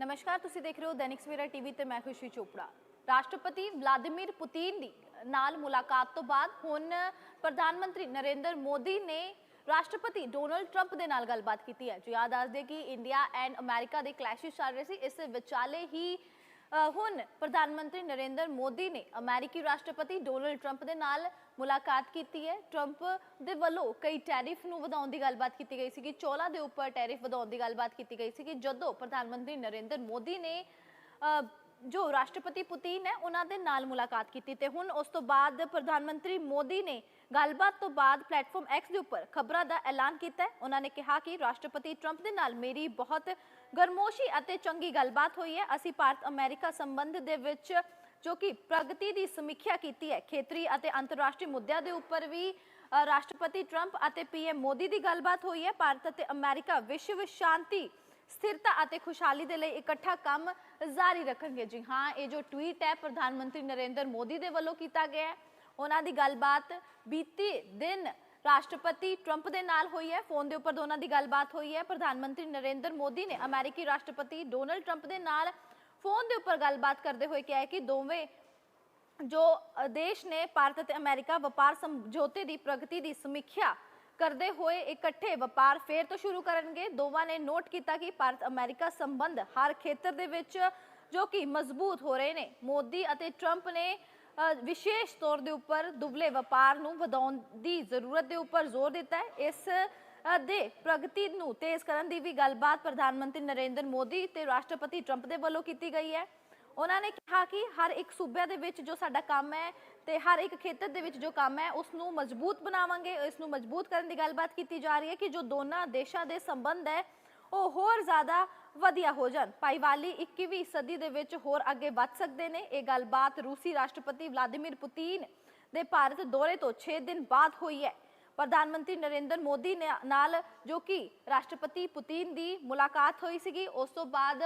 ਨਮਸਕਾਰ, ਤੁਸੀਂ ਦੇਖ ਰਹੇ ਹੋ ਦੈਨਿਕ ਸਵੇਰਾ ਟੀਵੀ ਤੇ ਮੈਂ ਖੁਸ਼ੀ ਚੋਪੜਾ। ਰਾਸ਼ਟਰਪਤੀ ਵਲਾਦੀਮੀਰ ਪੁਤਿਨ ਦੀ ਨਾਲ ਮੁਲਾਕਾਤ ਤੋਂ ਬਾਅਦ ਹੁਣ ਪ੍ਰਧਾਨ ਮੰਤਰੀ ਨਰਿੰਦਰ ਮੋਦੀ ਨੇ ਰਾਸ਼ਟਰਪਤੀ ਡੋਨਲਡ ਟਰੰਪ ਦੇ ਨਾਲ ਗੱਲਬਾਤ ਕੀਤੀ ਹੈ। ਜੋ ਯਾਦ ਦੱਸਦੇ ਕਿ ਇੰਡੀਆ ਐਂਡ ਅਮਰੀਕਾ ਦੇ ਕਲੈਸ਼ਿਸ ਚੱਲ ਰਹੇ ਸੀ, ਇਸ ਵਿਚਾਲੇ ਹੀ ਹੁਣ ਪ੍ਰਧਾਨ ਮੰਤਰੀ ਨਰਿੰਦਰ ਮੋਦੀ ਨੇ ਅਮਰੀਕੀ ਰਾਸ਼ਟਰਪਤੀ ਡੋਨਲਡ ਟਰੰਪ ਦੇ ਨਾਲ ਮੁਲਾਕਾਤ ਕੀਤੀ ਹੈ। ਟਰੰਪ ਦੇ ਵੱਲੋਂ ਕਈ ਟੈਰਿਫ ਨੂੰ ਵਧਾਉਣ ਦੀ ਗੱਲਬਾਤ ਕੀਤੀ ਗਈ ਸੀ ਕਿ ਚੌਲਾਂ ਦੇ ਉੱਪਰ ਟੈਰਿਫ ਵਧਾਉਣ ਦੀ ਗੱਲਬਾਤ ਕੀਤੀ ਗਈ ਸੀ ਕਿ ਜਦੋਂ ਪ੍ਰਧਾਨ ਮੰਤਰੀ ਨਰਿੰਦਰ ਮੋਦੀ ਨੇ ਅ, ਜੋ ਰਾਸ਼ਟਰਪਤੀ ਪੁਤਿਨ ਹੈ, ਉਹਨਾਂ ਦੇ ਨਾਲ ਮੁਲਾਕਾਤ ਕੀਤੀ ਤੇ ਹੁਣ ਉਸ ਤੋਂ ਬਾਅਦ ਪ੍ਰਧਾਨ ਮੰਤਰੀ ਮੋਦੀ ਨੇ ਗੱਲਬਾਤ ਤੋਂ ਬਾਅਦ ਪਲੇਟਫਾਰਮ X ਦੇ ਉੱਪਰ ਖਬਰਾਂ ਦਾ ਐਲਾਨ ਕੀਤਾ ਹੈ। ਉਹਨਾਂ ਨੇ ਕਿਹਾ ਕਿ ਰਾਸ਼ਟਰਪਤੀ ਟਰੰਪ ਦੇ ਨਾਲ ਮੇਰੀ ਬਹੁਤ ਗਰਮੋਸ਼ੀ ਅਤੇ ਚੰਗੀ ਗੱਲਬਾਤ ਹੋਈ ਹੈ। ਅਸੀਂ ਭਾਰਤ ਅਮਰੀਕਾ ਸੰਬੰਧ ਦੇ ਵਿੱਚ ਜੋ ਕਿ ਪ੍ਰਗਤੀ ਦੀ ਸਮੀਖਿਆ ਕੀਤੀ ਹੈ, ਖੇਤਰੀ ਅਤੇ ਅੰਤਰਰਾਸ਼ਟਰੀ ਮੁੱਦਿਆਂ ਦੇ ਉੱਪਰ ਵੀ ਰਾਸ਼ਟਰਪਤੀ ਟਰੰਪ ਅਤੇ ਪੀਐਮ ਮੋਦੀ ਦੀ ਗੱਲਬਾਤ ਹੋਈ ਹੈ। ਭਾਰਤ ਅਤੇ ਅਮਰੀਕਾ ਵਿਸ਼ਵ ਸ਼ਾਂਤੀ, ਸਥਿਰਤਾ ਅਤੇ ਖੁਸ਼ਹਾਲੀ ਦੇ ਲਈ ਇਕੱਠਾ ਕੰਮ ਜਾਰੀ ਰੱਖਣਗੇ। ਜੀ ਹਾਂ, ਇਹ ਜੋ ਟਵੀਟ ਹੈ ਪ੍ਰਧਾਨ ਮੰਤਰੀ ਨਰਿੰਦਰ ਮੋਦੀ ਦੇ ਵੱਲੋਂ ਕੀਤਾ ਗਿਆ ਹੈ। ਉਹਨਾਂ ਦੀ ਗੱਲਬਾਤ ਬੀਤੀ ਦਿਨ ਰਾਸ਼ਟਰਪਤੀ ਟਰੰਪ ਦੇ ਨਾਲ ਹੋਈ ਹੈ। ਫੋਨ ਦੇ ਉੱਪਰ ਦੋਨਾਂ ਦੀ ਗੱਲਬਾਤ ਹੋਈ ਹੈ। ਪ੍ਰਧਾਨ ਮੰਤਰੀ ਨਰਿੰਦਰ ਮੋਦੀ ਨੇ ਅਮਰੀਕੀ ਰਾਸ਼ਟਰਪਤੀ ਡੋਨਲਡ ਟਰੰਪ ਦੇ ਨਾਲ ਫੋਨ ਦੇ ਉੱਪਰ ਗੱਲਬਾਤ ਕਰਦੇ ਹੋਏ ਕਿਹਾ ਹੈ ਕਿ ਦੋਵੇਂ ਜੋ ਦੇਸ਼ ਨੇ ਭਾਰਤ ਅਤੇ ਅਮਰੀਕਾ ਵਪਾਰ ਸਮਝੌਤੇ ਦੀ ਪ੍ਰਗਤੀ ਦੀ ਸਮੀਖਿਆ ਕਰਦੇ ਹੋਏ ਇਕੱਠੇ ਵਪਾਰ ਫੇਰ ਤੋਂ ਸ਼ੁਰੂ ਕਰਨਗੇ। ਦੋਵਾਂ ਨੇ ਨੋਟ ਕੀਤਾ ਕਿ ਭਾਰਤ ਅਮਰੀਕਾ ਸੰਬੰਧ ਹਰ ਖੇਤਰ ਦੇ ਵਿੱਚ ਜੋ ਕਿ ਮਜ਼ਬੂਤ ਹੋ ਰਹੇ ਨੇ। ਮੋਦੀ ਅਤੇ ਟਰੰਪ ਨੇ ਵਿਸ਼ੇਸ਼ ਤੌਰ ਦੇ ਉੱਪਰ ਦੁਬਲੇ ਵਪਾਰ ਨੂੰ ਵਧਾਉਣ ਦੀ ਜ਼ਰੂਰਤ ਦੇ ਉੱਪਰ ਜ਼ੋਰ ਦਿੱਤਾ ਹੈ। ਇਸ ਦੇ ਪ੍ਰਗਤੀ ਨੂੰ ਤੇਜ਼ ਕਰਨ ਦੀ ਵੀ ਗੱਲਬਾਤ ਪ੍ਰਧਾਨ ਮੰਤਰੀ ਨਰਿੰਦਰ ਮੋਦੀ ਤੇ ਰਾਸ਼ਟਰਪਤੀ ਟਰੰਪ ਦੇ ਵੱਲੋਂ ਕੀਤੀ ਗਈ ਹੈ। ਉਹਨਾਂ ਨੇ ਕਿਹਾ ਕਿ ਹਰ ਇੱਕ ਸੂਬੇ ਦੇ ਵਿੱਚ ਜੋ ਸਾਡਾ ਕੰਮ ਹੈ ਤੇ ਹਰ ਇੱਕ ਖੇਤਰ ਦੇ ਵਿੱਚ ਜੋ ਕੰਮ ਹੈ ਉਸ ਨੂੰ ਮਜ਼ਬੂਤ ਬਣਾਵਾਂਗੇ ਇਸ ਨੂੰ ਮਜ਼ਬੂਤ ਕਰਨ ਦੀ ਗੱਲਬਾਤ ਕੀਤੀ ਜਾ ਰਹੀ ਹੈ ਕਿ ਜੋ ਦੋਨਾਂ ਦੇਸ਼ਾਂ ਦੇ ਸੰਬੰਧ ਹੈ, ਉਹ ਹੋਰ ਜ਼ਿਆਦਾ ਵਧੀਆ ਹੋ ਜਾਣ। ਪਾਈਵਾਲੀ 21ਵੀਂ ਸਦੀ ਦੇ ਵਿੱਚ ਹੋਰ ਅੱਗੇ ਵੱਧ ਸਕਦੇ ਨੇ। ਇਹ ਗੱਲਬਾਤ ਰੂਸੀ ਰਾਸ਼ਟਰਪਤੀ ਵਲਾਦੀਮੀਰ ਪੁਤਿਨ ਦੇ ਭਾਰਤ ਦੌਰੇ ਤੋਂ 6 ਦਿਨ ਬਾਅਦ ਹੋਈ ਹੈ। ਪ੍ਰਧਾਨ ਮੰਤਰੀ ਨਰਿੰਦਰ ਮੋਦੀ ਨੇ ਨਾਲ ਜੋ ਕਿ ਰਾਸ਼ਟਰਪਤੀ ਪੁਤਿਨ ਦੀ ਮੁਲਾਕਾਤ ਹੋਈ ਸੀਗੀ, ਉਸ ਤੋਂ ਬਾਅਦ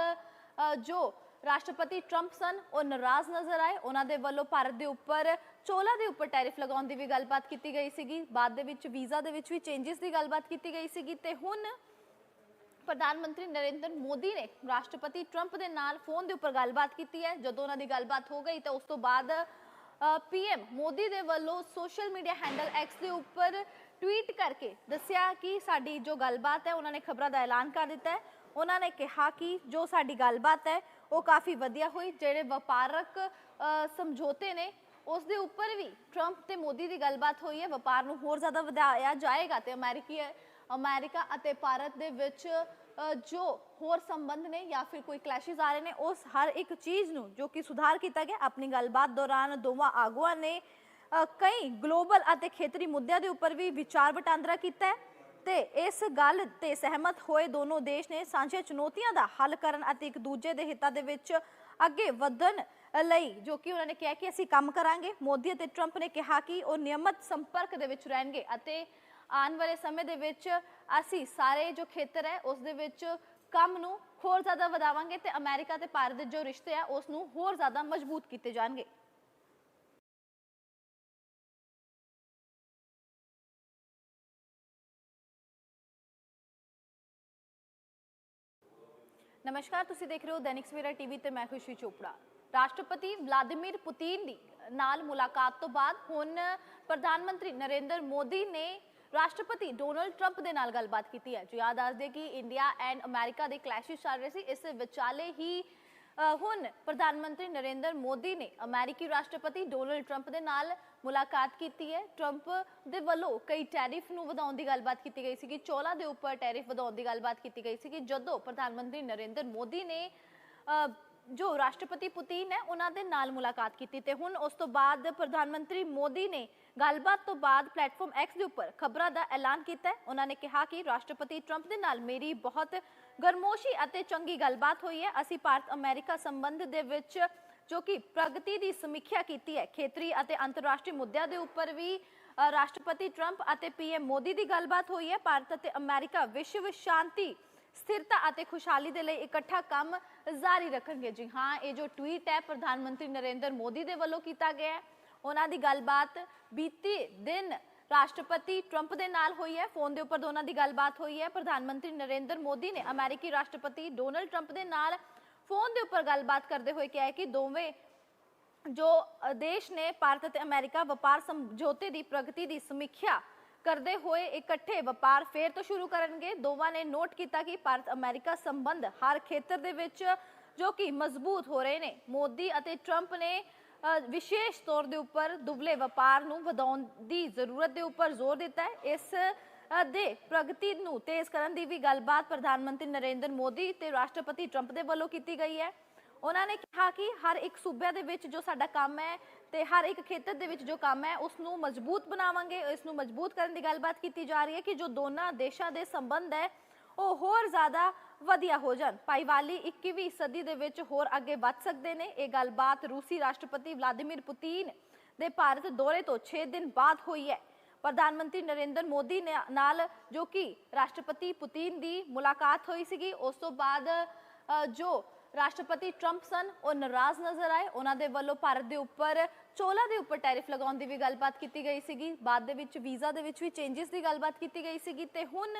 ਜੋ ਰਾਸ਼ਟਰਪਤੀ ਟਰੰਪ ਸਨ, ਉਹ ਨਾਰਾਜ਼ ਨਜ਼ਰ ਆਏ। ਉਹਨਾਂ ਦੇ ਵੱਲੋਂ ਭਾਰਤ ਦੇ ਉੱਪਰ, ਚੋਲਾ ਦੇ ਉੱਪਰ ਟੈਰਿਫ ਲਗਾਉਣ ਦੀ ਵੀ ਗੱਲਬਾਤ ਕੀਤੀ ਗਈ ਸੀਗੀ। ਬਾਅਦ ਦੇ ਵਿੱਚ ਵੀਜ਼ਾ ਦੇ ਵਿੱਚ ਵੀ ਚੇਂਜਸ ਦੀ ਗੱਲਬਾਤ ਕੀਤੀ ਗਈ ਸੀਗੀ ਤੇ ਹੁਣ ਪ੍ਰਧਾਨ ਮੰਤਰੀ ਨਰਿੰਦਰ ਮੋਦੀ ਨੇ ਰਾਸ਼ਟਰਪਤੀ ਟਰੰਪ ਦੇ ਨਾਲ ਫੋਨ ਦੇ ਉੱਪਰ ਗੱਲਬਾਤ ਕੀਤੀ ਹੈ। ਜਦੋਂ ਉਹਨਾਂ ਦੀ ਗੱਲਬਾਤ ਹੋ ਗਈ ਤਾਂ ਉਸ ਤੋਂ ਬਾਅਦ ਪੀਐਮ ਮੋਦੀ ਦੇ ਵੱਲੋਂ ਸੋਸ਼ਲ ਮੀਡੀਆ ਹੈਂਡਲ ਐਕਸ ਦੇ ਉੱਪਰ ਟਵੀਟ ਕਰਕੇ ਦੱਸਿਆ ਕਿ ਸਾਡੀ ਜੋ ਗੱਲਬਾਤ ਹੈ, ਉਹਨਾਂ ਨੇ ਖਬਰਾਂ ਦਾ ਐਲਾਨ ਕਰ ਦਿੱਤਾ ਹੈ। ਉਹਨਾਂ ਨੇ ਕਿਹਾ ਕਿ ਜੋ ਸਾਡੀ ਗੱਲਬਾਤ ਹੈ, ਉਹ ਕਾਫੀ ਵਧੀਆ ਹੋਈ। ਜਿਹੜੇ ਵਪਾਰਕ ਸਮਝੌਤੇ ਨੇ, ਉਸ ਦੇ ਉੱਪਰ ਵੀ ਟਰੰਪ ਤੇ ਮੋਦੀ ਦੀ ਗੱਲਬਾਤ ਹੋਈ ਹੈ। ਵਪਾਰ ਨੂੰ ਹੋਰ ਜ਼ਿਆਦਾ ਵਧਾਇਆ ਜਾਏਗਾ ਤੇ ਅਮਰੀਕੀ, ਅਮਰੀਕਾ ਅਤੇ ਭਾਰਤ ਦੇ ਵਿੱਚ ਜੋ ਹੋਰ ਸੰਬੰਧ ਨੇ ਜਾਂ ਫਿਰ ਕੋਈ ਕਲੈਸ਼ਸ ਆ ਰਹੇ ਨੇ, ਉਸ ਹਰ ਇੱਕ ਚੀਜ਼ ਨੂੰ ਜੋ ਕਿ ਸੁਧਾਰ ਕੀਤਾ ਗਿਆ, ਆਪਣੀ ਗੱਲਬਾਤ ਦੌਰਾਨ ਦੋਵਾਂ ਆਗੂਆਂ ਨੇ ਕਈ ਗਲੋਬਲ ਅਤੇ ਖੇਤਰੀ ਮੁੱਦਿਆਂ ਦੇ ਉੱਪਰ ਵੀ ਵਿਚਾਰ ਵਟਾਂਦਰਾ ਕੀਤਾ ਹੈ ਤੇ ਇਸ ਗੱਲ ਤੇ ਸਹਿਮਤ ਹੋਏ ਦੋਨੋਂ ਦੇਸ਼ ਨੇ ਸਾਂਝੀਆਂ ਚੁਣੌਤੀਆਂ ਦਾ ਹੱਲ ਕਰਨ ਅਤੇ ਇੱਕ ਦੂਜੇ ਦੇ ਹਿੱਤਾਂ ਦੇ ਵਿੱਚ ਅੱਗੇ ਵਧਣ ਲਈ, ਜੋ ਕਿ ਉਹਨਾਂ ਨੇ ਕਿਹਾ ਕਿ ਅਸੀਂ ਕੰਮ ਕਰਾਂਗੇ। ਮੋਦੀ ਅਤੇ ਟਰੰਪ ਨੇ ਕਿਹਾ ਕਿ ਉਹ ਨਿਯਮਤ ਸੰਪਰਕ ਦੇ ਵਿੱਚ ਰਹਿਣਗੇ ਅਤੇ ਆਉਣ ਵਾਲੇ ਸਮੇਂ ਦੇ ਵਿੱਚ ਅਸੀਂ ਸਾਰੇ ਜੋ ਖੇਤਰ ਹੈ, ਉਸ ਦੇ ਵਿੱਚ ਕੰਮ ਨੂੰ ਹੋਰ ਜ਼ਿਆਦਾ ਵਧਾਵਾਂਗੇ ਤੇ ਅਮਰੀਕਾ ਤੇ ਭਾਰਤ ਦੇ ਜੋ ਰਿਸ਼ਤੇ ਆ, ਉਸ ਨੂੰ ਹੋਰ ਜ਼ਿਆਦਾ ਮਜ਼ਬੂਤ ਕੀਤੇ ਜਾਣਗੇ। ਨਮਸਕਾਰ, ਤੁਸੀਂ ਦੇਖ ਰਹੇ ਹੋ ਦੈਨਿਕ ਸਵੇਰਾ ਟੀਵੀ ਤੇ ਮੈਂ ਖੁਸ਼ੀ ਚੋਪੜਾ। ਰਾਸ਼ਟਰਪਤੀ ਵਲਾਦੀਮੀਰ ਪੁਤਿਨ ਦੀ ਨਾਲ ਮੁਲਾਕਾਤ ਤੋਂ ਬਾਅਦ ਹੁਣ ਪ੍ਰਧਾਨ ਮੰਤਰੀ ਨਰਿੰਦਰ ਮੋਦੀ ਨੇ ਰਾਸ਼ਟਰਪਤੀ ਡੋਨਲਡ ਟਰੰਪ ਦੇ ਨਾਲ ਗੱਲਬਾਤ ਕੀਤੀ ਹੈ। ਜੋ ਯਾਦ ਦੱਸਦੇ ਕਿ ਇੰਡੀਆ ਐਂਡ ਅਮਰੀਕਾ ਦੇ ਕਲੈਸ਼ਿਸ ਚੱਲ ਰਹੇ ਸੀ। ਇਸ ਵਿਚਾਲੇ ਹੀ ਹੁਣ ਪ੍ਰਧਾਨ ਮੰਤਰੀ ਨਰਿੰਦਰ ਮੋਦੀ ਨੇ ਅਮਰੀਕੀ ਰਾਸ਼ਟਰਪਤੀ ਡੋਨਲਡ ਟਰੰਪ ਦੇ ਨਾਲ ਮੁਲਾਕਾਤ ਕੀਤੀ ਹੈ। ਟਰੰਪ ਦੇ ਵੱਲੋਂ ਕਈ ਟੈਰਿਫ ਨੂੰ ਵਧਾਉਣ ਦੀ ਗੱਲਬਾਤ ਕੀਤੀ ਗਈ ਸੀ ਕਿ ਚੌਲਾਂ ਦੇ ਉੱਪਰ ਟੈਰਿਫ ਵਧਾਉਣ ਦੀ ਗੱਲਬਾਤ ਕੀਤੀ ਗਈ ਸੀ ਕਿ ਜਦੋਂ ਪ੍ਰਧਾਨ ਮੰਤਰੀ ਨਰਿੰਦਰ ਮੋਦੀ ਨੇ ਜੋ ਰਾਸ਼ਟਰਪਤੀ ਪੁਤਿਨ ਹੈ, ਉਹਨਾਂ ਦੇ ਨਾਲ ਮੁਲਾਕਾਤ ਕੀਤੀ ਤੇ ਹੁਣ ਉਸ ਤੋਂ ਬਾਅਦ ਪ੍ਰਧਾਨ ਮੰਤਰੀ ਮੋਦੀ ਨੇ ਗੱਲਬਾਤ ਤੋਂ ਬਾਅਦ ਪਲੇਟਫਾਰਮ X ਦੇ ਉੱਪਰ ਖਬਰਾਂ ਦਾ ਐਲਾਨ ਕੀਤਾ ਉਹਨਾਂ ਨੇ ਕਿਹਾ ਕਿ ਰਾਸ਼ਟਰਪਤੀ ਟਰੰਪ ਦੇ ਨਾਲ ਮੇਰੀ ਬਹੁਤ ਗਰਮੋਸ਼ੀ ਅਤੇ ਚੰਗੀ ਗੱਲਬਾਤ ਹੋਈ ਹੈ। ਅਸੀਂ ਭਾਰਤ ਅਮਰੀਕਾ ਸੰਬੰਧ ਦੇ ਵਿੱਚ ਜੋ ਕਿ ਪ੍ਰਗਤੀ ਦੀ ਸਮੀਖਿਆ ਕੀਤੀ ਹੈ, ਖੇਤਰੀ ਅਤੇ ਅੰਤਰਰਾਸ਼ਟਰੀ ਮੁੱਦਿਆਂ ਦੇ ਉੱਪਰ ਵੀ ਰਾਸ਼ਟਰਪਤੀ ਟਰੰਪ ਅਤੇ ਪੀਐਮ ਮੋਦੀ ਦੀ ਗੱਲਬਾਤ ਹੋਈ ਹੈ। ਭਾਰਤ ਅਤੇ ਅਮਰੀਕਾ ਵਿਸ਼ਵ ਸ਼ਾਂਤੀ, ਸਥਿਰਤਾ ਅਤੇ ਖੁਸ਼ਹਾਲੀ ਦੇ ਲਈ ਇਕੱਠਾ ਕੰਮ ਜਾਰੀ ਰੱਖਣਗੇ। ਜੀ ਹਾਂ, ਇਹ ਜੋ ਟਵੀਟ ਹੈ ਪ੍ਰਧਾਨ ਮੰਤਰੀ ਨਰਿੰਦਰ ਮੋਦੀ ਦੇ ਵੱਲੋਂ ਕੀਤਾ ਗਿਆ ਹੈ। ਉਹਨਾਂ ਦੀ ਗੱਲਬਾਤ ਬੀਤੀ ਦਿਨ ਰਾਸ਼ਟਰਪਤੀ ਟਰੰਪ ਦੇ ਨਾਲ ਹੋਈ ਹੈ। ਫੋਨ ਦੇ ਉੱਪਰ ਦੋਨਾਂ ਦੀ ਗੱਲਬਾਤ ਹੋਈ ਹੈ। ਪ੍ਰਧਾਨ ਮੰਤਰੀ ਨਰਿੰਦਰ ਮੋਦੀ ਨੇ ਅਮਰੀਕੀ ਰਾਸ਼ਟਰਪਤੀ ਡੋਨਲਡ ਟਰੰਪ ਦੇ ਨਾਲ ਫੋਨ ਦੇ ਉੱਪਰ ਗੱਲਬਾਤ ਕਰਦੇ ਹੋਏ ਕਿਹਾ ਹੈ ਕਿ ਦੋਵੇਂ ਜੋ ਦੇਸ਼ ਨੇ ਭਾਰਤ ਅਤੇ ਅਮਰੀਕਾ ਵਪਾਰ ਸਮਝੌਤੇ ਦੀ ਪ੍ਰਗਤੀ ਦੀ ਸਮੀਖਿਆ ਕਰਦੇ ਹੋਏ ਇਕੱਠੇ ਵਪਾਰ ਫੇਰ ਤੋਂ ਸ਼ੁਰੂ ਕਰਨਗੇ। ਦੋਵਾਂ ਨੇ ਨੋਟ ਕੀਤਾ ਕਿ ਭਾਰਤ ਅਮਰੀਕਾ ਸੰਬੰਧ ਹਰ ਖੇਤਰ ਦੇ ਵਿੱਚ ਜੋ ਕਿ ਮਜ਼ਬੂਤ ਹੋ ਰਹੇ ਨੇ। ਮੋਦੀ ਅਤੇ ਟਰੰਪ ਨੇ ਵਿਸ਼ੇਸ਼ ਤੌਰ ਦੇ ਉੱਪਰ ਦੁਬਲੇ ਵਪਾਰ ਨੂੰ ਵਧਾਉਣ ਦੀ ਜ਼ਰੂਰਤ ਦੇ ਉੱਪਰ ਜ਼ੋਰ ਦਿੱਤਾ ਹੈ। ਇਸ ਦੇ ਪ੍ਰਗਤੀ ਨੂੰ ਤੇਜ਼ ਕਰਨ ਦੀ ਵੀ ਗੱਲਬਾਤ ਪ੍ਰਧਾਨ ਮੰਤਰੀ ਨਰਿੰਦਰ ਮੋਦੀ ਤੇ ਰਾਸ਼ਟਰਪਤੀ ਟਰੰਪ ਦੇ ਵੱਲੋਂ ਕੀਤੀ ਗਈ ਹੈ। ਉਹਨਾਂ ਨੇ ਕਿਹਾ ਕਿ ਹਰ ਇੱਕ ਸੂਬੇ ਦੇ ਵਿੱਚ ਜੋ ਸਾਡਾ ਕੰਮ ਹੈ ਤੇ ਹਰ ਇੱਕ ਖੇਤਰ ਦੇ ਵਿੱਚ ਜੋ ਕੰਮ ਹੈ ਉਸ ਨੂੰ ਮਜ਼ਬੂਤ ਬਣਾਵਾਂਗੇ ਇਸ ਨੂੰ ਮਜ਼ਬੂਤ ਕਰਨ ਦੀ ਗੱਲਬਾਤ ਕੀਤੀ ਜਾ ਰਹੀ ਹੈ ਕਿ ਜੋ ਦੋਨਾਂ ਦੇਸ਼ਾਂ ਦੇ ਸੰਬੰਧ ਹੈ, ਉਹ ਹੋਰ ਜ਼ਿਆਦਾ ਵਧੀਆ ਹੋ ਜਾਣ। ਪਾਈਵਾਲੀ 21ਵੀਂ ਸਦੀ ਦੇ ਵਿੱਚ ਹੋਰ ਅੱਗੇ ਵੱਧ ਸਕਦੇ ਨੇ। ਇਹ ਗੱਲਬਾਤ ਰੂਸੀ ਰਾਸ਼ਟਰਪਤੀ ਵਲਾਦੀਮੀਰ ਪੁਤਿਨ ਦੇ ਭਾਰਤ ਦੌਰੇ ਤੋਂ 6 ਦਿਨ ਬਾਅਦ ਹੋਈ ਹੈ। ਪ੍ਰਧਾਨ ਮੰਤਰੀ ਨਰਿੰਦਰ ਮੋਦੀ ਨੇ ਨਾਲ ਜੋ ਕਿ ਰਾਸ਼ਟਰਪਤੀ ਪੁਤਿਨ ਦੀ ਮੁਲਾਕਾਤ ਹੋਈ ਸੀਗੀ, ਉਸ ਤੋਂ ਬਾਅਦ ਜੋ ਰਾਸ਼ਟਰਪਤੀ ਟਰੰਪ ਸਨ, ਉਹ ਨਾਰਾਜ਼ ਨਜ਼ਰ ਆਏ। ਉਹਨਾਂ ਦੇ ਵੱਲੋਂ ਭਾਰਤ ਦੇ ਉੱਪਰ ਚੋਲਾ ਦੇ ਉੱਪਰ ਟੈਰਿਫ ਲਗਾਉਣ ਦੀ ਵੀ ਗੱਲਬਾਤ ਕੀਤੀ ਗਈ ਸੀਗੀ। ਬਾਅਦ ਦੇ ਵਿੱਚ ਵੀਜ਼ਾ ਦੇ ਵਿੱਚ ਵੀ ਚੇਂਜਸ ਦੀ ਗੱਲਬਾਤ ਕੀਤੀ ਗਈ ਸੀਗੀ ਤੇ ਹੁਣ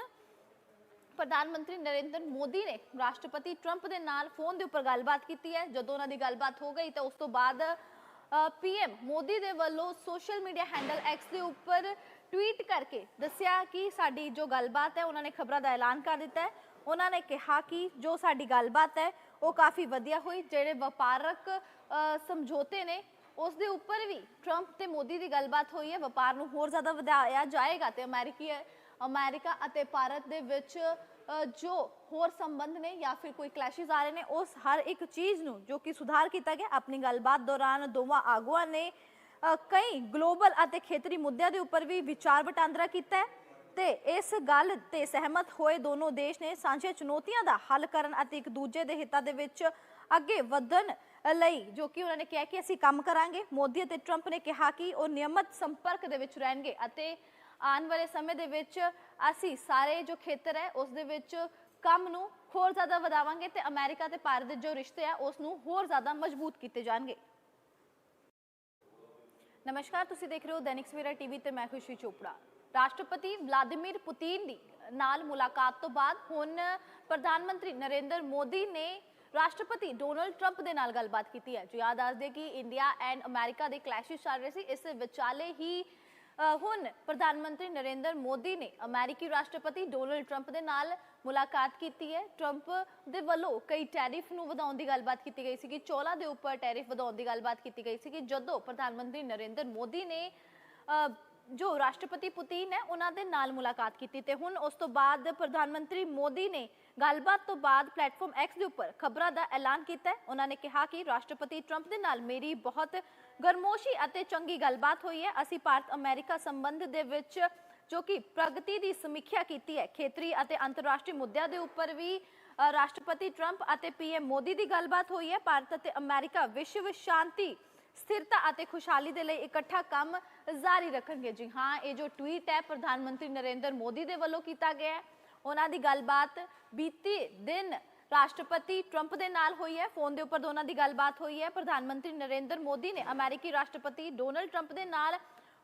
ਪ੍ਰਧਾਨ ਮੰਤਰੀ ਨਰਿੰਦਰ ਮੋਦੀ ਨੇ ਰਾਸ਼ਟਰਪਤੀ ਟਰੰਪ ਦੇ ਨਾਲ ਫੋਨ ਦੇ ਉੱਪਰ ਗੱਲਬਾਤ ਕੀਤੀ ਹੈ। ਜਦੋਂ ਉਹਨਾਂ ਦੀ ਗੱਲਬਾਤ ਹੋ ਗਈ ਤਾਂ ਉਸ ਤੋਂ ਬਾਅਦ ਪੀਐਮ ਮੋਦੀ ਦੇ ਵੱਲੋਂ ਸੋਸ਼ਲ ਮੀਡੀਆ ਹੈਂਡਲ ਐਕਸ ਦੇ ਉੱਪਰ ਟਵੀਟ ਕਰਕੇ ਦੱਸਿਆ ਕਿ ਸਾਡੀ ਜੋ ਗੱਲਬਾਤ ਹੈ, ਉਹਨਾਂ ਨੇ ਖਬਰਾਂ ਦਾ ਐਲਾਨ ਕਰ ਦਿੱਤਾ ਹੈ। ਉਹਨਾਂ ਨੇ ਕਿਹਾ ਕਿ ਜੋ ਸਾਡੀ ਗੱਲਬਾਤ ਹੈ, ਉਹ ਕਾਫੀ ਵਧੀਆ ਹੋਈ। ਜਿਹੜੇ ਵਪਾਰਕ ਸਮਝੌਤੇ ਨੇ ਉਸ ਦੇ ਉੱਪਰ ਵੀ ਟਰੰਪ ਤੇ ਮੋਦੀ ਦੀ ਗੱਲਬਾਤ ਹੋਈ ਹੈ, ਵਪਾਰ ਨੂੰ ਹੋਰ ਜ਼ਿਆਦਾ ਵਧਾਇਆ ਜਾਏਗਾ ਤੇ ਅਮਰੀਕੀ, ਅਮਰੀਕਾ ਅਤੇ ਭਾਰਤ ਦੇ ਵਿੱਚ ਜੋ ਹੋਰ ਸੰਬੰਧ ਨੇ ਜਾਂ ਫਿਰ ਕੋਈ ਕਲੈਸ਼ਸ ਆ ਰਹੇ ਨੇ, ਉਸ ਹਰ ਇੱਕ ਚੀਜ਼ ਨੂੰ ਜੋ ਕਿ ਸੁਧਾਰ ਕੀਤਾ ਗਿਆ, ਆਪਣੀ ਗੱਲਬਾਤ ਦੌਰਾਨ ਦੋਵਾਂ ਆਗੂਆਂ ਨੇ ਕਈ ਗਲੋਬਲ ਅਤੇ ਖੇਤਰੀ ਮੁੱਦਿਆਂ ਦੇ ਉੱਪਰ ਵੀ ਵਿਚਾਰ ਵਟਾਂਦਰਾ ਕੀਤਾ ਹੈ। ਤੇ ਇਸ ਗੱਲ ਤੇ ਸਹਿਮਤ ਹੋਏ ਦੋਨੋਂ ਦੇਸ਼ ਨੇ ਸਾਂਝੀਆਂ ਚੁਣੌਤੀਆਂ ਦਾ ਹੱਲ ਕਰਨ ਅਤੇ ਇੱਕ ਦੂਜੇ ਦੇ ਹਿੱਤਾਂ ਦੇ ਵਿੱਚ ਅੱਗੇ ਵਧਣ ਲਈ, ਜੋ ਕਿ ਉਹਨਾਂ ਨੇ ਕਿਹਾ ਕਿ ਅਸੀਂ ਕੰਮ ਕਰਾਂਗੇ। ਮੋਦੀ ਅਤੇ ਟਰੰਪ ਨੇ ਕਿਹਾ ਕਿ ਉਹ ਨਿਯਮਤ ਸੰਪਰਕ ਦੇ ਵਿੱਚ ਰਹਿਣਗੇ ਅਤੇ ਆਉਣ ਵਾਲੇ ਸਮੇਂ ਦੇ ਵਿੱਚ ਅਸੀਂ ਸਾਰੇ ਜੋ ਖੇਤਰ ਹੈ, ਉਸ ਦੇ ਵਿੱਚ ਕੰਮ ਨੂੰ ਹੋਰ ਜ਼ਿਆਦਾ ਵਧਾਵਾਂਗੇ ਤੇ ਅਮਰੀਕਾ ਤੇ ਭਾਰਤ ਦੇ ਜੋ ਰਿਸ਼ਤੇ ਆ, ਉਸ ਨੂੰ ਹੋਰ ਜ਼ਿਆਦਾ ਮਜ਼ਬੂਤ ਕੀਤੇ ਜਾਣਗੇ। ਨਮਸਕਾਰ, ਤੁਸੀਂ ਦੇਖ ਰਹੇ ਹੋ ਦੈਨਿਕ ਸਵੇਰਾ ਟੀਵੀ ਤੇ ਮੈਂ ਖੁਸ਼ੀ ਚੋਪੜਾ। ਰਾਸ਼ਟਰਪਤੀ ਵਲਾਦੀਮੀਰ ਪੁਤਿਨ ਦੀ ਨਾਲ ਮੁਲਾਕਾਤ ਤੋਂ ਬਾਅਦ ਹੁਣ ਪ੍ਰਧਾਨ ਮੰਤਰੀ ਨਰਿੰਦਰ ਮੋਦੀ ਨੇ ਰਾਸ਼ਟਰਪਤੀ ਡੋਨਲਡ ਟਰੰਪ ਦੇ ਨਾਲ ਗੱਲਬਾਤ ਕੀਤੀ ਹੈ। ਜੋ ਯਾਦ ਦੱਸਦੇ ਕਿ ਇੰਡੀਆ ਐਂਡ ਅਮਰੀਕਾ ਦੇ ਕਲੈਸ਼ਸ ਚੱਲ ਰਹੇ ਸੀ। ਇਸ ਵਿਚਾਲੇ ਹੀ ਹੁਣ ਪ੍ਰਧਾਨ ਮੰਤਰੀ ਨਰਿੰਦਰ ਮੋਦੀ ਨੇ ਅਮਰੀਕੀ ਰਾਸ਼ਟਰਪਤੀ ਡੋਨਲਡ ਟਰੰਪ ਦੇ ਨਾਲ ਮੁਲਾਕਾਤ ਕੀਤੀ ਹੈ। ਟਰੰਪ ਦੇ ਵੱਲੋਂ ਕਈ ਟੈਰਿਫ ਨੂੰ ਵਧਾਉਣ ਦੀ ਗੱਲਬਾਤ ਕੀਤੀ ਗਈ ਸੀ ਕਿ ਚੋਲਾ ਦੇ ਉੱਪਰ ਟੈਰਿਫ ਵਧਾਉਣ ਦੀ ਗੱਲਬਾਤ ਕੀਤੀ ਗਈ ਸੀ ਕਿ ਜਦੋਂ ਪ੍ਰਧਾਨ ਮੰਤਰੀ ਨਰਿੰਦਰ ਮੋਦੀ ਨੇ ਜੋ ਰਾਸ਼ਟਰਪਤੀ ਪੁਤਿਨ ਹੈ, ਉਹਨਾਂ ਦੇ ਨਾਲ ਮੁਲਾਕਾਤ ਕੀਤੀ ਤੇ ਹੁਣ ਉਸ ਤੋਂ ਬਾਅਦ ਪ੍ਰਧਾਨ ਮੰਤਰੀ ਮੋਦੀ ਨੇ ਗੱਲਬਾਤ ਤੋਂ ਬਾਅਦ ਪਲੇਟਫਾਰਮ ਐਕਸ ਦੇ ਉੱਪਰ ਖਬਰਾਂ ਦਾ ਐਲਾਨ ਕੀਤਾ ਉਹਨਾਂ ਨੇ ਕਿਹਾ ਕਿ ਰਾਸ਼ਟਰਪਤੀ ਟਰੰਪ ਦੇ ਨਾਲ ਮੇਰੀ ਬਹੁਤ ਗਰਮੋਸ਼ੀ ਅਤੇ ਚੰਗੀ ਗੱਲਬਾਤ ਹੋਈ ਹੈ। ਅਸੀਂ ਭਾਰਤ ਅਮਰੀਕਾ ਸੰਬੰਧ ਦੇ ਵਿੱਚ ਜੋ ਕਿ ਪ੍ਰਗਤੀ ਦੀ ਸਮੀਖਿਆ ਕੀਤੀ ਹੈ, ਖੇਤਰੀ ਅਤੇ ਅੰਤਰਰਾਸ਼ਟਰੀ ਮੁੱਦਿਆਂ ਦੇ ਉੱਪਰ ਵੀ ਰਾਸ਼ਟਰਪਤੀ ਟਰੰਪ ਅਤੇ ਪੀਐਮ ਮੋਦੀ ਦੀ ਗੱਲਬਾਤ ਹੋਈ ਹੈ। ਭਾਰਤ ਅਤੇ ਅਮਰੀਕਾ ਵਿਸ਼ਵ ਸ਼ਾਂਤੀ, ਸਥਿਰਤਾ ਅਤੇ ਖੁਸ਼ਹਾਲੀ ਦੇ ਲਈ ਇਕੱਠਾ ਕੰਮ ਜਾਰੀ ਰੱਖਣਗੇ। ਜੀ ਹਾਂ, ਇਹ ਜੋ ਟਵੀਟ ਹੈ ਪ੍ਰਧਾਨ ਮੰਤਰੀ ਨਰਿੰਦਰ ਮੋਦੀ ਦੇ ਵੱਲੋਂ ਕੀਤਾ ਗਿਆ ਹੈ। ਉਹਨਾਂ ਦੀ ਗੱਲਬਾਤ ਬੀਤੀ ਦਿਨ ਰਾਸ਼ਟਰਪਤੀ ਟਰੰਪ ਦੇ ਨਾਲ ਹੋਈ ਹੈ। ਫੋਨ ਦੇ ਉੱਪਰ ਦੋਨਾਂ ਦੀ ਗੱਲਬਾਤ ਹੋਈ ਹੈ। ਪ੍ਰਧਾਨ ਮੰਤਰੀ ਨਰਿੰਦਰ ਮੋਦੀ ਨੇ ਅਮਰੀਕੀ ਰਾਸ਼ਟਰਪਤੀ ਡੋਨਲਡ ਟਰੰਪ ਦੇ ਨਾਲ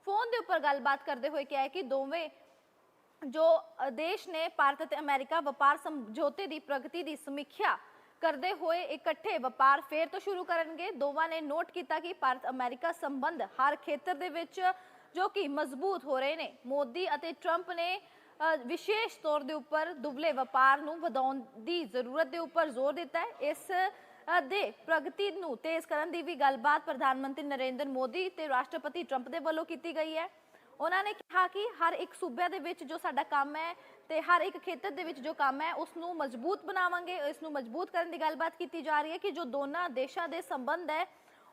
ਫੋਨ ਦੇ ਉੱਪਰ ਗੱਲਬਾਤ ਕਰਦੇ ਹੋਏ ਕਿਹਾ ਹੈ ਕਿ ਦੋਵੇਂ ਜੋ ਦੇਸ਼ ਨੇ ਭਾਰਤ ਅਤੇ ਅਮਰੀਕਾ ਵਪਾਰ ਸਮਝੌਤੇ ਦੀ ਪ੍ਰਗਤੀ ਦੀ ਸਮੀਖਿਆ ਕਰਦੇ ਹੋਏ ਇਕੱਠੇ ਵਪਾਰ ਫੇਰ ਤੋਂ ਸ਼ੁਰੂ ਕਰਨਗੇ। ਦੋਵਾਂ ਨੇ ਨੋਟ ਕੀਤਾ ਕਿ ਭਾਰਤ ਅਮਰੀਕਾ ਸੰਬੰਧ ਹਰ ਖੇਤਰ ਦੇ ਵਿੱਚ ਜੋ ਕਿ ਮਜ਼ਬੂਤ ਹੋ ਰਹੇ ਨੇ। ਮੋਦੀ ਅਤੇ ਟਰੰਪ ਨੇ ਵਿਸ਼ੇਸ਼ ਤੌਰ ਦੇ ਉੱਪਰ ਦੁਬਲੇ ਵਪਾਰ ਨੂੰ ਵਧਾਉਣ ਦੀ ਜ਼ਰੂਰਤ ਦੇ ਉੱਪਰ ਜ਼ੋਰ ਦਿੱਤਾ ਹੈ। ਇਸ ਦੇ ਪ੍ਰਗਤੀ ਨੂੰ ਤੇਜ਼ ਕਰਨ ਦੀ ਵੀ ਗੱਲਬਾਤ ਪ੍ਰਧਾਨ ਮੰਤਰੀ ਨਰਿੰਦਰ ਮੋਦੀ ਤੇ ਰਾਸ਼ਟਰਪਤੀ ਟਰੰਪ ਦੇ ਵੱਲੋਂ ਕੀਤੀ ਗਈ ਹੈ। ਉਹਨਾਂ ਨੇ ਕਿਹਾ ਕਿ ਹਰ ਇੱਕ ਸੂਬੇ ਦੇ ਵਿੱਚ ਜੋ ਸਾਡਾ ਕੰਮ ਹੈ ਤੇ ਹਰ ਇੱਕ ਖੇਤਰ ਦੇ ਵਿੱਚ ਜੋ ਕੰਮ ਹੈ ਉਸ ਨੂੰ ਮਜ਼ਬੂਤ ਬਣਾਵਾਂਗੇ ਇਸ ਨੂੰ ਮਜ਼ਬੂਤ ਕਰਨ ਦੀ ਗੱਲਬਾਤ ਕੀਤੀ ਜਾ ਰਹੀ ਹੈ ਕਿ ਜੋ ਦੋਨਾਂ ਦੇਸ਼ਾਂ ਦੇ ਸੰਬੰਧ ਹੈ,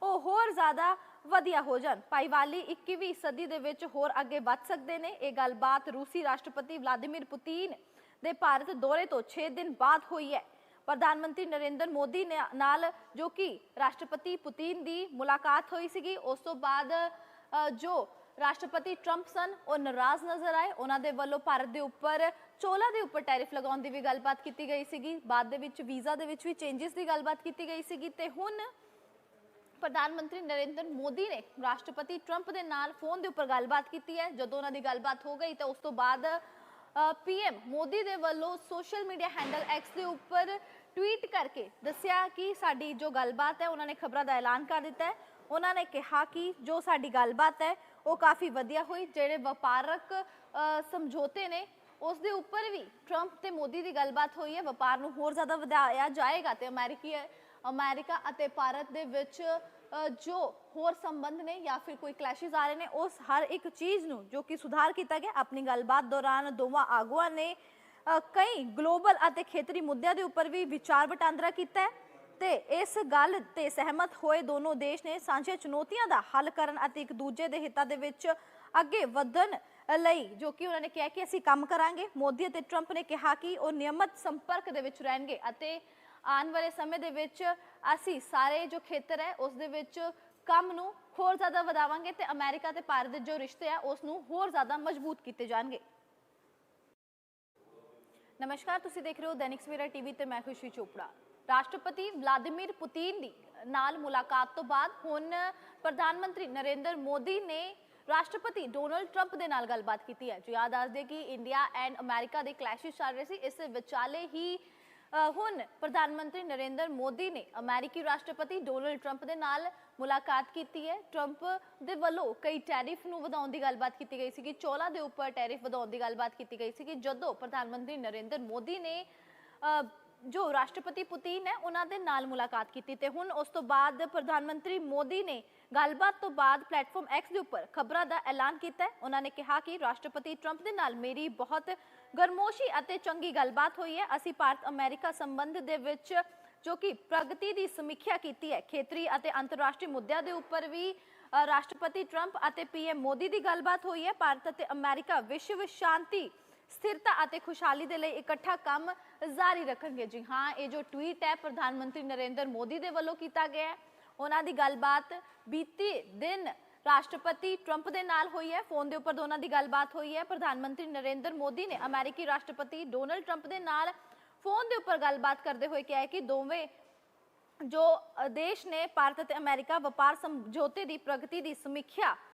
ਉਹ ਹੋਰ ਜ਼ਿਆਦਾ ਵਧੀਆ ਹੋ ਜਾਣ। ਪਾਈਵਾਲੀ 21ਵੀਂ ਸਦੀ ਦੇ ਵਿੱਚ ਹੋਰ ਅੱਗੇ ਵੱਧ ਸਕਦੇ ਨੇ। ਇਹ ਗੱਲਬਾਤ ਰੂਸੀ ਰਾਸ਼ਟਰਪਤੀ ਵਲਾਦੀਮੀਰ ਪੁਤਿਨ ਦੇ ਭਾਰਤ ਦੌਰੇ ਤੋਂ 6 ਦਿਨ ਬਾਅਦ ਹੋਈ ਹੈ। ਪ੍ਰਧਾਨ ਮੰਤਰੀ ਨਰਿੰਦਰ ਮੋਦੀ ਨੇ ਨਾਲ ਜੋ ਕਿ ਰਾਸ਼ਟਰਪਤੀ ਪੁਤਿਨ ਦੀ ਮੁਲਾਕਾਤ ਹੋਈ ਸੀਗੀ, ਉਸ ਤੋਂ ਬਾਅਦ ਜੋ ਰਾਸ਼ਟਰਪਤੀ ਟਰੰਪ ਸਨ, ਉਹ ਨਾਰਾਜ਼ ਨਜ਼ਰ ਆਏ। ਉਹਨਾਂ ਦੇ ਵੱਲੋਂ ਭਾਰਤ ਦੇ ਉੱਪਰ, ਚੋਲਾ ਦੇ ਉੱਪਰ ਟੈਰਿਫ ਲਗਾਉਣ ਦੀ ਵੀ ਗੱਲਬਾਤ ਕੀਤੀ ਗਈ ਸੀਗੀ। ਬਾਅਦ ਦੇ ਵਿੱਚ ਵੀਜ਼ਾ ਦੇ ਵਿੱਚ ਵੀ ਚੇਂਜਸ ਦੀ ਗੱਲਬਾਤ ਕੀਤੀ ਗਈ ਸੀਗੀ ਤੇ ਹੁਣ ਪ੍ਰਧਾਨ ਮੰਤਰੀ ਨਰਿੰਦਰ ਮੋਦੀ ਨੇ ਰਾਸ਼ਟਰਪਤੀ ਟਰੰਪ ਦੇ ਨਾਲ ਫੋਨ ਦੇ ਉੱਪਰ ਗੱਲਬਾਤ ਕੀਤੀ ਹੈ। ਜਦੋਂ ਉਹਨਾਂ ਦੀ ਗੱਲਬਾਤ ਹੋ ਗਈ ਤਾਂ ਉਸ ਤੋਂ ਬਾਅਦ ਪੀਐਮ ਮੋਦੀ ਦੇ ਵੱਲੋਂ ਸੋਸ਼ਲ ਮੀਡੀਆ ਹੈਂਡਲ ਐਕਸ ਦੇ ਉੱਪਰ ਟਵੀਟ ਕਰਕੇ ਦੱਸਿਆ ਕਿ ਸਾਡੀ ਜੋ ਗੱਲਬਾਤ ਹੈ, ਉਹਨਾਂ ਨੇ ਖਬਰਾਂ ਦਾ ਐਲਾਨ ਕਰ ਦਿੱਤਾ ਹੈ। ਉਹਨਾਂ ਨੇ ਕਿਹਾ ਕਿ ਜੋ ਸਾਡੀ ਗੱਲਬਾਤ ਹੈ, ਉਹ ਕਾਫੀ ਵਧੀਆ ਹੋਈ। ਜਿਹੜੇ ਵਪਾਰਕ ਸਮਝੌਤੇ ਨੇ, ਉਸ ਦੇ ਉੱਪਰ ਵੀ ਟਰੰਪ ਤੇ ਮੋਦੀ ਦੀ ਗੱਲਬਾਤ ਹੋਈ ਹੈ। ਵਪਾਰ ਨੂੰ ਹੋਰ ਜ਼ਿਆਦਾ ਵਧਾਇਆ ਜਾਏਗਾ ਤੇ ਅਮਰੀਕੀ, ਅਮਰੀਕਾ ਅਤੇ ਭਾਰਤ ਦੇ ਵਿੱਚ ਜੋ ਹੋਰ ਸੰਬੰਧ ਨੇ ਜਾਂ ਫਿਰ ਕੋਈ ਕਲੈਸ਼ਸ ਆ ਰਹੇ ਨੇ, ਉਸ ਹਰ ਇੱਕ ਚੀਜ਼ ਨੂੰ ਜੋ ਕਿ ਸੁਧਾਰ ਕੀਤਾ ਗਿਆ, ਆਪਣੀ ਗੱਲਬਾਤ ਦੌਰਾਨ ਦੋਵਾਂ ਆਗੂਆਂ ਨੇ ਕਈ ਗਲੋਬਲ ਅਤੇ ਖੇਤਰੀ ਮੁੱਦਿਆਂ ਦੇ ਉੱਪਰ ਵੀ ਵਿਚਾਰ ਵਟਾਂਦਰਾ ਕੀਤਾ ਹੈ ਤੇ ਇਸ ਗੱਲ ਤੇ ਸਹਿਮਤ ਹੋਏ ਦੋਨੋਂ ਦੇਸ਼ ਨੇ ਸਾਂਝੀਆਂ ਚੁਣੌਤੀਆਂ ਦਾ ਹੱਲ ਕਰਨ ਅਤੇ ਇੱਕ ਦੂਜੇ ਦੇ ਹਿੱਤਾਂ ਦੇ ਵਿੱਚ ਅੱਗੇ ਵਧਣ ਲਈ, ਜੋ ਕਿ ਉਹਨਾਂ ਨੇ ਕਿਹਾ ਕਿ ਅਸੀਂ ਕੰਮ ਕਰਾਂਗੇ। ਮੋਦੀ ਅਤੇ ਟਰੰਪ ਨੇ ਕਿਹਾ ਕਿ ਉਹ ਨਿਯਮਤ ਸੰਪਰਕ ਦੇ ਵਿੱਚ ਰਹਿਣਗੇ ਅਤੇ ਆਉਣ ਵਾਲੇ ਸਮੇਂ ਦੇ ਵਿੱਚ ਅਸੀਂ ਸਾਰੇ ਜੋ ਖੇਤਰ ਹੈ, ਉਸ ਦੇ ਵਿੱਚ ਕੰਮ ਨੂੰ ਹੋਰ ਜ਼ਿਆਦਾ ਵਧਾਵਾਂਗੇ ਤੇ ਅਮਰੀਕਾ ਤੇ ਭਾਰਤ ਦੇ ਜੋ ਰਿਸ਼ਤੇ ਆ, ਉਸ ਨੂੰ ਹੋਰ ਜ਼ਿਆਦਾ ਮਜ਼ਬੂਤ ਕੀਤੇ ਜਾਣਗੇ। ਨਮਸਕਾਰ, ਤੁਸੀਂ ਦੇਖ ਰਹੇ ਹੋ ਦੈਨਿਕ ਸਵੇਰਾ ਟੀਵੀ ਤੇ ਮੈਂ ਖੁਸ਼ੀ ਚੋਪੜਾ। ਰਾਸ਼ਟਰਪਤੀ ਵਲਾਦੀਮੀਰ ਪੁਤਿਨ ਦੀ ਨਾਲ ਮੁਲਾਕਾਤ ਤੋਂ ਬਾਅਦ ਹੁਣ ਪ੍ਰਧਾਨ ਮੰਤਰੀ ਨਰਿੰਦਰ ਮੋਦੀ ਨੇ ਰਾਸ਼ਟਰਪਤੀ ਡੋਨਲਡ ਟਰੰਪ ਦੇ ਨਾਲ ਗੱਲਬਾਤ ਕੀਤੀ ਹੈ। ਜੋ ਯਾਦ ਦੱਸਦੇ ਕਿ ਇੰਡੀਆ ਐਂਡ ਅਮਰੀਕਾ ਦੇ ਕਲੈਸ਼ਿਸ ਚੱਲ ਰਹੇ ਸੀ। ਇਸ ਵਿਚਾਲੇ ਹੀ ਹੁਣ ਪ੍ਰਧਾਨ ਮੰਤਰੀ ਨਰਿੰਦਰ ਮੋਦੀ ਨੇ ਅਮਰੀਕੀ ਰਾਸ਼ਟਰਪਤੀ ਡੋਨਲਡ ਟਰੰਪ ਦੇ ਨਾਲ ਮੁਲਾਕਾਤ ਕੀਤੀ ਹੈ। ਟਰੰਪ ਦੇ ਵੱਲੋਂ ਕਈ ਟੈਰਿਫ ਨੂੰ ਵਧਾਉਣ ਦੀ ਗੱਲਬਾਤ ਕੀਤੀ ਗਈ ਸੀ ਕਿ ਚੋਲਾ ਦੇ ਉੱਪਰ ਟੈਰਿਫ ਵਧਾਉਣ ਦੀ ਗੱਲਬਾਤ ਕੀਤੀ ਗਈ ਸੀ ਕਿ ਜਦੋਂ ਪ੍ਰਧਾਨ ਮੰਤਰੀ ਨਰਿੰਦਰ ਮੋਦੀ ਨੇ ਜੋ ਰਾਸ਼ਟਰਪਤੀ ਪੁਤਿਨ ਹੈ, ਉਹਨਾਂ ਦੇ ਨਾਲ ਮੁਲਾਕਾਤ ਕੀਤੀ ਤੇ ਹੁਣ ਉਸ ਤੋਂ ਬਾਅਦ ਪ੍ਰਧਾਨ ਮੰਤਰੀ ਮੋਦੀ ਨੇ ਗੱਲਬਾਤ ਤੋਂ ਬਾਅਦ ਪਲੇਟਫਾਰਮ X ਦੇ ਉੱਪਰ ਖਬਰਾਂ ਦਾ ਐਲਾਨ ਕੀਤਾ ਹੈ। ਉਹਨਾਂ ਨੇ ਕਿਹਾ ਕਿ ਰਾਸ਼ਟਰਪਤੀ ਟਰੰਪ ਦੇ ਨਾਲ ਮੇਰੀ ਬਹੁਤ ਗਰਮੋਸ਼ੀ ਅਤੇ ਚੰਗੀ ਗੱਲਬਾਤ ਹੋਈ ਹੈ। ਅਸੀਂ ਭਾਰਤ ਅਮਰੀਕਾ ਸੰਬੰਧ ਦੇ ਵਿੱਚ ਜੋ ਕਿ ਪ੍ਰਗਤੀ ਦੀ ਸਮੀਖਿਆ ਕੀਤੀ ਹੈ, ਖੇਤਰੀ ਅਤੇ ਅੰਤਰਰਾਸ਼ਟਰੀ ਮੁੱਦਿਆਂ ਦੇ ਉੱਪਰ ਵੀ ਰਾਸ਼ਟਰਪਤੀ ਟਰੰਪ ਅਤੇ ਪੀਐਮ ਮੋਦੀ ਦੀ ਗੱਲਬਾਤ ਹੋਈ ਹੈ। ਭਾਰਤ ਅਤੇ ਅਮਰੀਕਾ ਵਿਸ਼ਵ ਸ਼ਾਂਤੀ, ਸਥਿਰਤਾ ਅਤੇ ਖੁਸ਼ਹਾਲੀ ਦੇ ਲਈ ਇਕੱਠਾ ਕੰਮ ਜਾਰੀ ਰੱਖਣਗੇ। ਜੀ ਹਾਂ, ਇਹ ਜੋ ਟਵੀਟ ਹੈ, ਪ੍ਰਧਾਨ ਮੰਤਰੀ ਨਰਿੰਦਰ ਮੋਦੀ ਦੇ ਵੱਲੋਂ ਕੀਤਾ ਗਿਆ ਹੈ। ਉਹਨਾਂ ਦੀ ਗੱਲਬਾਤ ਬੀਤੀ ਦਿਨ ਰਾਸ਼ਟਰਪਤੀ ਟਰੰਪ ਦੇ ਨਾਲ ਹੋਈ ਹੈ। ਫੋਨ ਦੇ ਉੱਪਰ ਦੋਨਾਂ ਦੀ ਗੱਲਬਾਤ ਹੋਈ ਹੈ। ਪ੍ਰਧਾਨ ਮੰਤਰੀ ਨਰਿੰਦਰ ਮੋਦੀ ਨੇ ਅਮਰੀਕੀ ਰਾਸ਼ਟਰਪਤੀ ਡੋਨਲਡ ਟਰੰਪ ਦੇ ਨਾਲ ਫੋਨ ਦੇ ਉੱਪਰ ਗੱਲਬਾਤ ਕਰਦੇ ਹੋਏ ਕਿਹਾ ਕਿ ਦੋਵੇਂ ਜੋ ਦੇਸ਼ ਨੇ ਭਾਰਤ ਅਤੇ ਅਮਰੀਕਾ ਵਪਾਰ ਸਮਝੌਤੇ ਦੀ ਪ੍ਰਗਤੀ ਦੀ ਸਮੀਖਿਆ